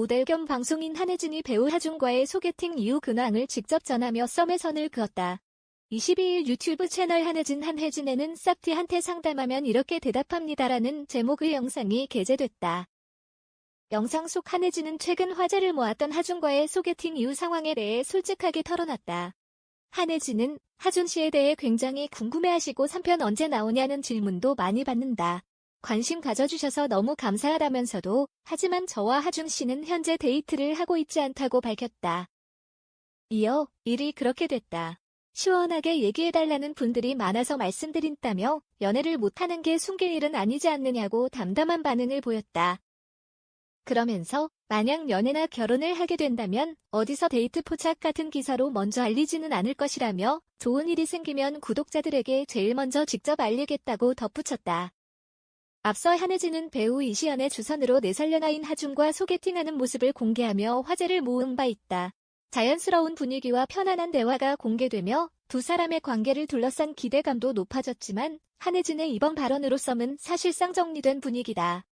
모델 겸 방송인 한혜진이 배우 하준과의 소개팅 이후 근황을 직접 전하며 썸의 선을 그었다. 22일 유튜브 채널 한혜진 한혜진에는 싹티한테 상담하면 이렇게 대답합니다라는 제목의 영상이 게재됐다. 영상 속 한혜진은 최근 화제를 모았던 하준과의 소개팅 이후 상황에 대해 솔직하게 털어놨다. 한혜진은 하준 씨에 대해 굉장히 궁금해하시고 3편 언제 나오냐는 질문도 많이 받는다. 관심 가져주셔서 너무 감사하다면서도 하지만 저와 하준 씨는 현재 데이트를 하고 있지 않다고 밝혔다. 이어 일이 그렇게 됐다. 시원하게 얘기해달라는 분들이 많아서 말씀드린다며 연애를 못하는 게 숨길 일은 아니지 않느냐고 담담한 반응을 보였다. 그러면서 만약 연애나 결혼을 하게 된다면 어디서 데이트 포착 같은 기사로 먼저 알리지는 않을 것이라며 좋은 일이 생기면 구독자들에게 제일 먼저 직접 알리겠다고 덧붙였다. 앞서 한혜진은 배우 이시연의 주선으로 4살 연하인 하준과 소개팅하는 모습을 공개하며 화제를 모은 바 있다. 자연스러운 분위기와 편안한 대화가 공개되며 두 사람의 관계를 둘러싼 기대감도 높아졌지만 한혜진의 이번 발언으로 썸은 사실상 정리된 분위기다.